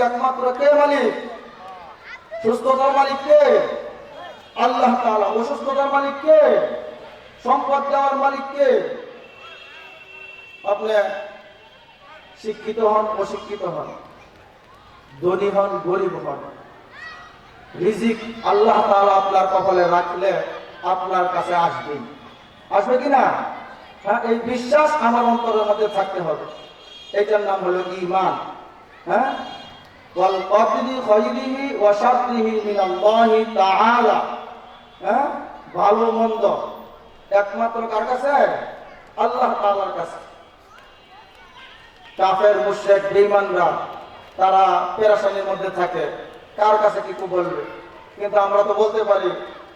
একমাত্র কে মালিক? সুস্থতার মালিক কে? আল্লাহ অসুস্থতার মালিক কে? সম্পদ দেওয়ার মালিক কে? আপনি শিক্ষিত হন, অশিক্ষিত হন। ধনী হন, গরিব হন। রিজিক আল্লাহ তাআলা আপনার কপালে রাখলে আপনার কাছে আসবে। আসবে কি না? হ্যাঁ এই বিশ্বাস আমার অন্তরের মধ্যে থাকতে হবে। এটার নাম হলো ঈমান। হ্যাঁ? হ্যাঁ? ভালো মন্দ। একমাত্র কার কাছে? আল্লাহ কাছে। কাফের তারা পেরাশানির মধ্যে থাকে। কার কাছে কি বলবে? কিন্তু আমরা তো বলতে পারি,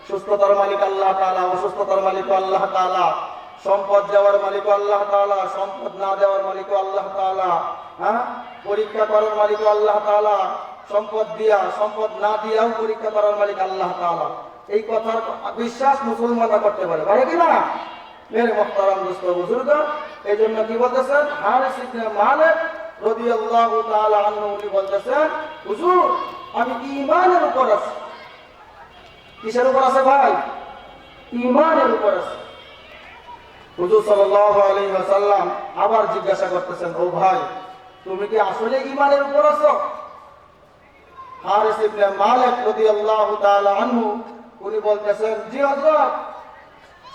সুস্থতার মালিক আল্লাহ তাআলা, অসুস্থতার মালিক আল্লাহ তাআলা। সম্পদ দেওয়ার মালিক আল্লাহ তাআলা, সম্পদ না দেওয়ার মালিক আল্লাহ তাআলা হ্যাঁ? পরীক্ষা করার মালিক আল্লাহ তাআলা, সম্পদ দিয়া, সম্পদ না দিয়াও পরীক্ষা করার মালিক আল্লাহ তাআলা। এই কথার বিশ্বাস মুসলমানরা করতে পারে পারে কি না? মেরে মোহতারাম দোস্ত বুজুর্গ এই জন্য কি বলতেছেন? হারিস ইবনে মালিক রাদিয়াল্লাহু তাআলা আনহু উনি বলতেছেন, হুজুর, আমি ঈমানের উপর আছি? কিসের উপর আছে ভাই? ঈমানের উপর আছে। হুজুর সাল্লাল্লাহু আলাইহি ওয়াসাল্লাম আবার জিজ্ঞাসা করতেছেন ও ভাই তুমি কি আসলে ঈমানের উপর আছো হারিস ইবনে মালিক রাদিয়াল্লাহু তাআলা আনহু উনি বলতেছেন জি হযরত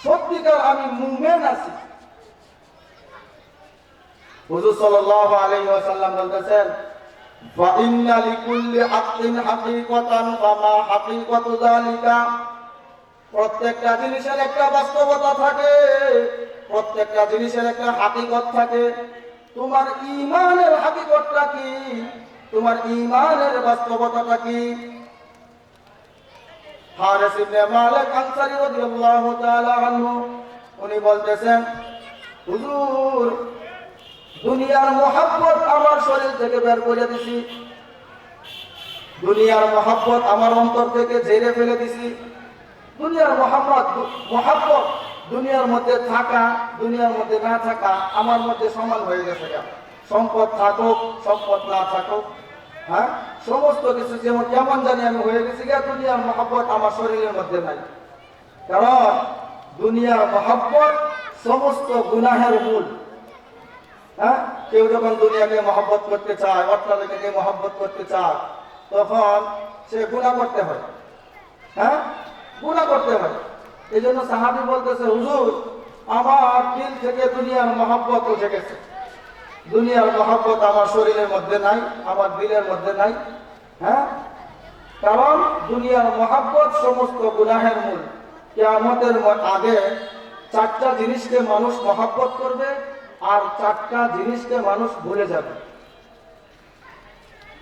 সত্যিকার আমি মুমিন আছি হুজুর সাল্লাল্লাহু আলাইহি ওয়াসাল্লাম বলতেছেন فإن لكل حق حقيقة فما حقيقة ذلك প্রত্যেকটা জিনিসের একটা বাস্তবতা থাকে, প্রত্যেকটা জিনিসের একটা হাকিকত থাকে। তোমার ইমানের হাকিকতটা কি? তোমার ইমানের বাস্তবতাটা কি? উনি বলতেছেন, হুজুর, দুনিয়ার আমার শরীর থেকে বের করে দিছি। দুনিয়ার মহাব্বত আমার অন্তর থেকে ঝেড়ে ফেলে দিছি। দুনিয়ার মহাব্বত মহাব্বত দুনিয়ার মধ্যে থাকা, দুনিয়ার মধ্যে না থাকা আমার মধ্যে সমান হয়ে গেছে। সম্পদ থাকুক, সম্পদ না থাকুক হ্যাঁ? সমস্ত কিছু যেমন কেমন জানি আমি হয়ে গেছি গা দুনিয়ার মহাব্বত আমার শরীরের মধ্যে নাই। কারণ দুনিয়ার মহাব্বত সমস্ত গুনাহের মূল। হ্যাঁ? কেউ যখন দুনিয়াকে মহব্বত করতে চায়, অট্টালিকাকে মহব্বত করতে চায়, তখন সে গুণা করতে হয়। হ্যাঁ? গুণা করতে হয়। এই জন্য সাহাবি বলতেছে, হুজুর, আমার দিল থেকে দুনিয়ার মহব্বত উঠে গেছে। দুনিয়ার মহব্বত আমার শরীরের মধ্যে নাই, আমার দিলের মধ্যে নাই হ্যাঁ? কারণ দুনিয়ার মহাব্বত সমস্ত গুনাহের মূল। কেয়ামতের ম- আগে চারটা জিনিসকে মানুষ মহাব্বত করবে আর চারটা জিনিসকে মানুষ ভুলে যাবে।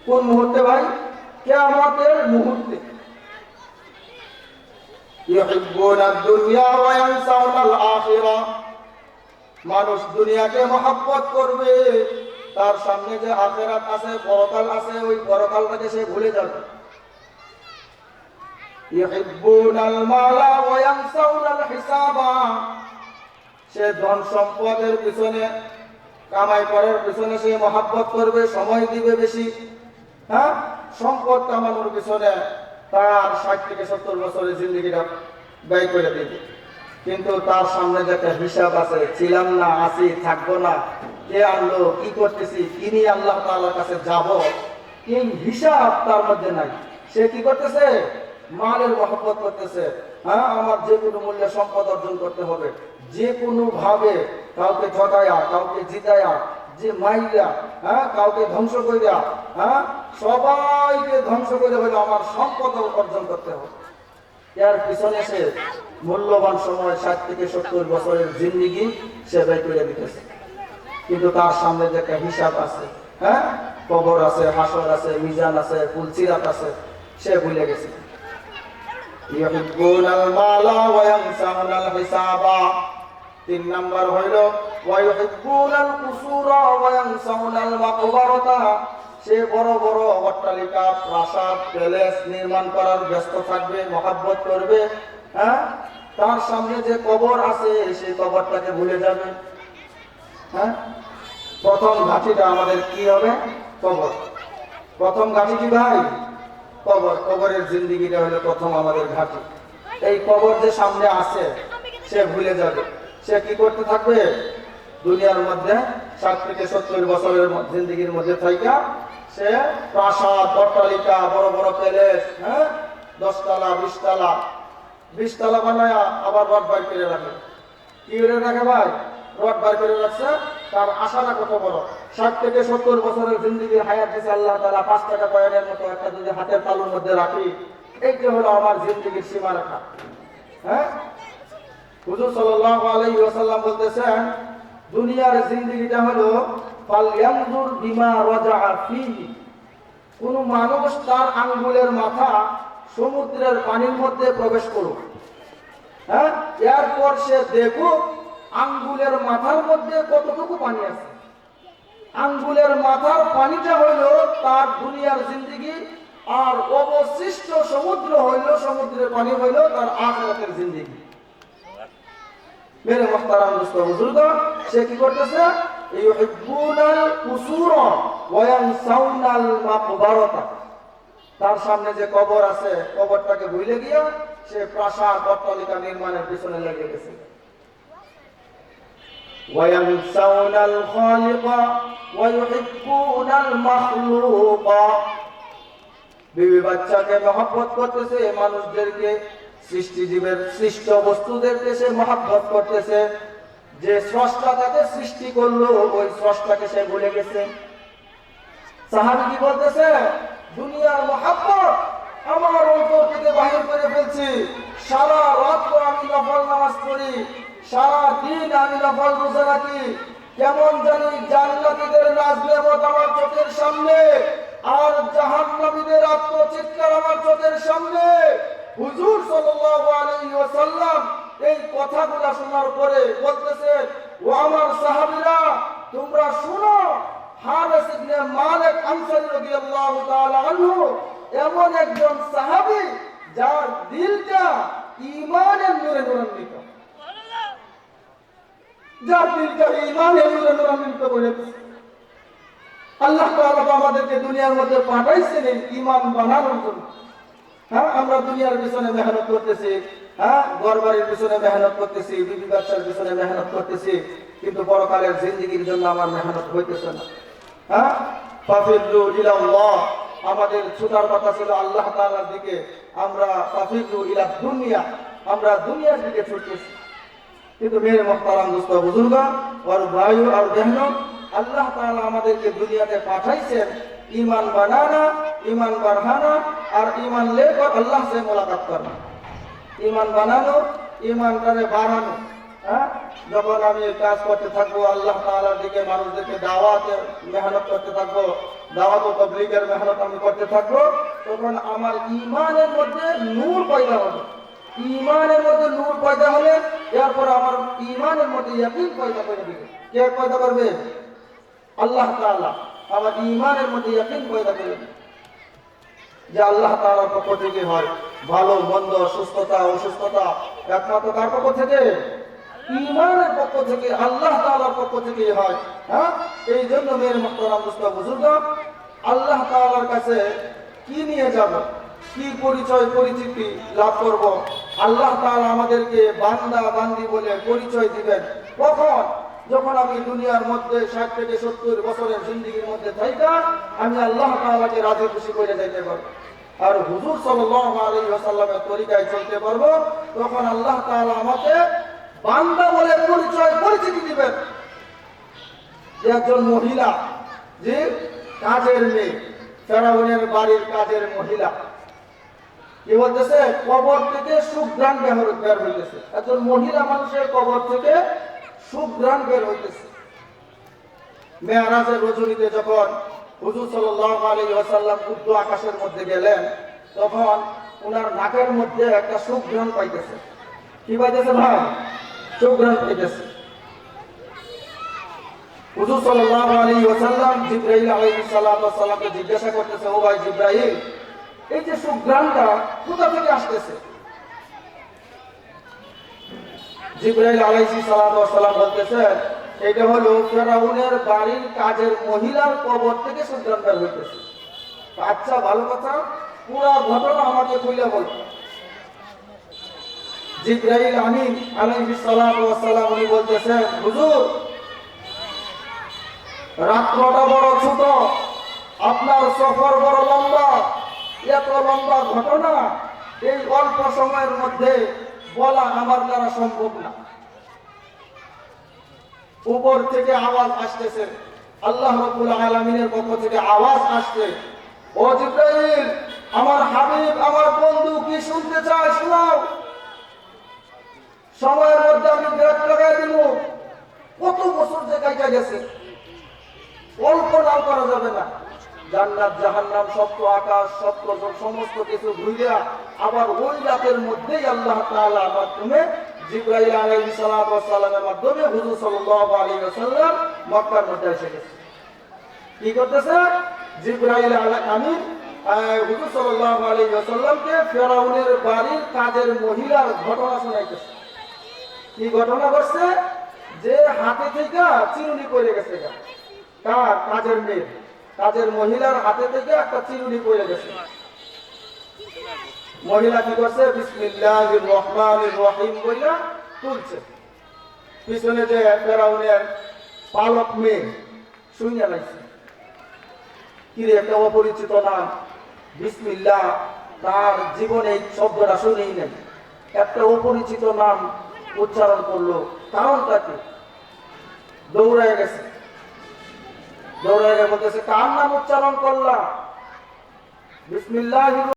কোন মুহূর্তে ভাই? কেয়ামতের মুহূর্তে। يحبون الدنيا وينسون الآخرة মানুষ দুনিয়াকে মহাব্বত করবে তার সামনে যে আখেরাত আছে পরকাল আছে ওই পরকালটাকে সে ভুলে যাবে يحبون المال وينسون الحساب সে ধন সম্পদের পিছনে কামাই করার পিছনে সে মহাব্বত করবে সময় দিবে বেশি হ্যাঁ সম্পদ কামানোর পিছনে তার ষাট থেকে সত্তর বছরের জিন্দগিটা ব্যয় করে দিবে কিন্তু তার সামনে যে একটা হিসাব আছে, ছিলাম না, আছি, থাকব না, কে আনলো, কি করতেছি, কি নিয়ে আল্লাহ তাআলার কাছে যাব, এই হিসাব তার মধ্যে নাই। সে কি করতেছে? মালের মহব্বত করতেছে। হ্যাঁ আমার যে কোনো মূল্যে সম্পদ অর্জন করতে হবে। যে কোনো ভাবে কাউকে ঠকায়া, কাউকে জিতায়া যে মাইরা হ্যাঁ কাউকে ধ্বংস করিয়া হ্যাঁ সবাইকে ধ্বংস করে হলে আমার সম্পদ অর্জন করতে হবে। এর পিছনে সে মূল্যবান সময়, ষাট থেকে সত্তর বছরের জিন্দিগি সে ব্যয় করে দিতেছে। কিন্তু তার সামনে যে একটা হিসাব আছে হ্যাঁ কবর আছে, হাসর আছে, মিজান আছে, কুলসিরাত আছে, সে ভুলে গেছে। তিন নাম্বার হইল ويحبون القصور وينسون المقبرة সে বড় বড় অট্টালিকা প্রাসাদ প্যালেস নির্মাণ করার ব্যস্ত থাকবে মহাব্বত করবে হ্যাঁ তার সামনে যে কবর আছে সেই কবরটাকে ভুলে যাবে হ্যাঁ প্রথম ঘাটিটা আমাদের কি হবে কবর প্রথম ঘাটি কি ভাই কবর কবরের জিন্দিগিটা হলো প্রথম আমাদের ঘাটি এই কবর যে সামনে আছে সে ভুলে যাবে সে কি করতে থাকবে দুনিয়ার মধ্যে ষাট থেকে সত্তর বছরের জিন্দিগির মধ্যে থাইকা সে প্রাসাদ, অট্টালিকা, বড় বড় প্যালেস হ্যাঁ? দশতলা, বিশতলা। বিশতলা বানায় আবার রড বাইর করে রাখে। কি করে রাখে ভাই? রড বার করে রাখছে, তার আশাটা কত বড়? ষাট থেকে সত্তর বছরের জিন্দিগির হায়াত দিছে আল্লাহ তালা পাঁচ টাকা কয়েনের মতো একটা যদি হাতের তালুর মধ্যে রাখি, এইটা হলো আমার জিন্দিগির সীমারেখা। হ্যাঁ? হুজুর সাল্লাল্লাহু আলাইহি ওয়াসাল্লাম বলতেছেন দুনিয়ার জিন্দেগিটা হলো ফালয়ানজুর বিমা রাজাআ ফিহি। কোন মানুষ তার আঙ্গুলের মাথা সমুদ্রের পানির মধ্যে প্রবেশ করুক। হ্যাঁ? এরপর সে দেখুক আঙ্গুলের মাথার মধ্যে কতটুকু পানি আছে। আঙ্গুলের মাথার পানিটা হইল তার দুনিয়ার জিন্দিগি, আর অবশিষ্ট সমুদ্র হইল, সমুদ্রের পানি হইল তার আখরাতের জিন্দিগি। মেরে মোহতারাম দোস্ত বুজুর্গ সে কি করতেছে ইউহিব্বুনাল কুসুরা ওয়া ইয়ানসাউনাল মাকবারাতা তার সামনে যে কবর আছে কবরটাকে ভুলে গিয়া সে প্রাসাদ অট্টালিকা নির্মাণের পিছনে লেগে গেছে وينسون الخالق ويحبون المخلوق বিবি বাচ্চাকে মহব্বত করতেছে মানুষদেরকে সৃষ্টিজীবের সৃষ্ট বস্তুদেরকে সে মহব্বত করতেছে। যে স্রষ্টা তাকে সৃষ্টি করল, ওই স্রষ্টাকে সে ভুলে গেছে। সাহাবি কি বলতেছে, দুনিয়ার মহাব্বত আমার অন্তর থেকে বাহির করে ফেলছি। সারা রাত আমি নফল নামাজ পড়ি, সারা দিন আমি নফল রোজা রাখি। কেমন জানি জান্নাতীদের নাজ নেমত আমার চোখের সামনে আর ওয়াসাল্লাম এই কথাগুলো শোনার পরে বলতেছে ও আমার সাহাবীরা, তোমরা শুনো, হারেস ইবনে মালিক আনসারী রাদিয়াল্লাহু তাআলা আনহু এমন একজন সাহাবী যার দিলটা ঈমানের নূরে নূরান্বিত। যার দিলটা ঈমানের নূরে নূরান্বিত করে আল্লাহ তাআলা আমাদেরকে দুনিয়ার মধ্যে পাঠাইছেন ঈমান বানানোর জন্য। হ্যাঁ আমরা দুনিয়ার পিছনে মেহনত করতেছি। হ্যাঁ মেহনত করতেছি, বিবি বাচ্চার মেহনত করতেছি, কিন্তু জন্য আমার মেহনত হইতেছে না। হ্যাঁ আমাদের ছুটার কথা ছিল আল্লাহ তাআলার দিকে, আমরা ইলা দুনিয়া, আমরা দুনিয়ার দিকে ছুটতেছি। কিন্তু মেয়ের মহতারাম দোস্ত বুজুর্গা, ওর ভাই আর বেহন আল্লাহ তাআলা আমাদেরকে দুনিয়াতে পাঠাইছেন ইমান বানানা ইমান বাড়ানা, আর ইমান লেখ আল্লাহ সে মোলাকাত করনা ইমান বানানো ইমানটারে বাড়ানো হ্যাঁ? যখন আমি কাজ করতে থাকব, আল্লাহ দিকে মানুষদেরকে দাওয়াতে মেহনত করতে থাকব, দাওয়াত ও তাবলীগের মেহনত আমি করতে থাকব, তখন আমার ইমানের মধ্যে নূর পয়দা হবে। ইমানের মধ্যে নূর পয়দা হলে এরপর আমার ইমানের মধ্যে ইয়াকিন পয়দা করে দিবে কে পয়দা করবে? আল্লাহ তাআলা। আমার ইমানের মধ্যে ইয়াকিন পয়দা করে দিবে যে আল্লাহ তাআলার পক্ষ থেকে হয় ভালো, মন্দ, সুস্থতা, অসুস্থতা, একমাত্র কার পক্ষ থেকে? পক্ষ থেকে, আল্লাহ পক্ষ থেকে হয় হ্যাঁ? এই জন্য মেয়ের কাছে কি নিয়ে যাব? কি পরিচয়, পরিচিতি লাভ করব? আল্লাহ আমাদেরকে বান্দা, বান্দি বলে পরিচয় দিবেন। কখন? যখন আমি দুনিয়ার মধ্যে ষাট থেকে সত্তর বছরের জিন্দিগির মধ্যে থাইকা আমি আল্লাহ তাআলাকে রাজি খুশি করে যাইতে পারব। আর হুজুর সাল্লাল্লাহু তরিকায় চলতে পারব, তখন আল্লাহ তাআলা আমাকে বান্দা বলে পরিচয়, পরিচিতি দিবেন। একজন মহিলা, যে কাজের মেয়ে, ফেরাউনের বাড়ির কাজের মহিলা। কি বলতেছে? কবর থেকে সুগ্রাণ বের বের হইতেছে। একজন মহিলা মানুষের কবর থেকে সুগ্রাণ বের হইতেছে। মেয়ারাজের রজনীতে যখন হুজুর সাল্লাল্লাহু আলাইহি ওয়াসাল্লাম উর্দু আকাশের মধ্যে গেলেন, তখন ওনার নাকের মধ্যে একটা সুগ্রাণ পাইতেছে। কি পাইতেছে ভাই? সুগ্রাণ পাইতেছে। হুজুর সাল্লাল্লাহু আলাইহি ওয়াসাল্লাম সালাতু ওয়াস সালামকে জিজ্ঞাসা করতেছে, ও ভাই জিবরাইল, এই যে সুগ্রাণটা কোথা থেকে আসতেছে? জিবরাইল আলাইহিস সালাম বলতেছেন এটা হলো ফেরাউনের বাড়ির কাজের মহিলার কবর থেকে বের হইতেছে। আচ্ছা ভালো কথা, পুরো ঘটনা আমাকে খুলে বল। জিব্রাইল আমিন আলাইহিস সালাম, উনি বলতেছেন হুজুর রাত্রটা বড় ছোট, আপনার সফর বড় লম্বা, এত লম্বা ঘটনা, এই অল্প সময়ের মধ্যে বলা আমার দ্বারা সম্ভব না। উপর থেকে আওয়াজ আসতেছে। আল্লাহ রাব্বুল আলামিনের পক্ষ থেকে আওয়াজ আসছে। ও আমার হাবিব, আমার বন্ধু, কি শুনতে চায় শোনাও সময়ের মধ্যে আমি ব্রেক লাগাই দিব। কত বছর যে গেছে। কল্পনাও করা যাবে না। জান্নাত জাহান্নাম সপ্ত আকাশ সপ্ত সমস্ত কিছু ঘুরিয়া আবার ওই রাতের মধ্যেই আল্লাহ তাআলার মাধ্যমে জিব্রাইল আলাইহিস সালাতু ওয়াস সালামের মাধ্যমে হুজুর সাল্লাল্লাহু আলাইহি ওয়াসাল্লাম মক্কার মধ্যে এসে গেছে। কি করতেছে? জিব্রাইল আহ, হুজুর সাল্লাল্লাহু আলাইহি ওয়াসাল্লামকে ফেরাউনের বাড়ির কাজের মহিলার ঘটনা শোনাইতেছে। কি ঘটনা ঘটছে? যে হাতে থেকে চিরুনি পড়ে গেছে। কার কাজের মেয়ে। কাজের মহিলার হাতে থেকে একটা চিরুনি পড়ে গেছে। মহিলা কি করছে? বিসমিল্লাহির রহমানির রহিম তুলছে। পিছনে যে ফেরাউনের পালক মেয়ে শুনে লাগছে কি একটা অপরিচিত নাম। বিসমিল্লাহ, তার জীবনে শব্দটা শুনেই নাই। একটা অপরিচিত নাম উচ্চারণ করল। কারণটা কি? দৌড়ায় গেছে। দৌড়ায় গেছে কার নাম উচ্চারণ করলাম? বিসমিল্লাহ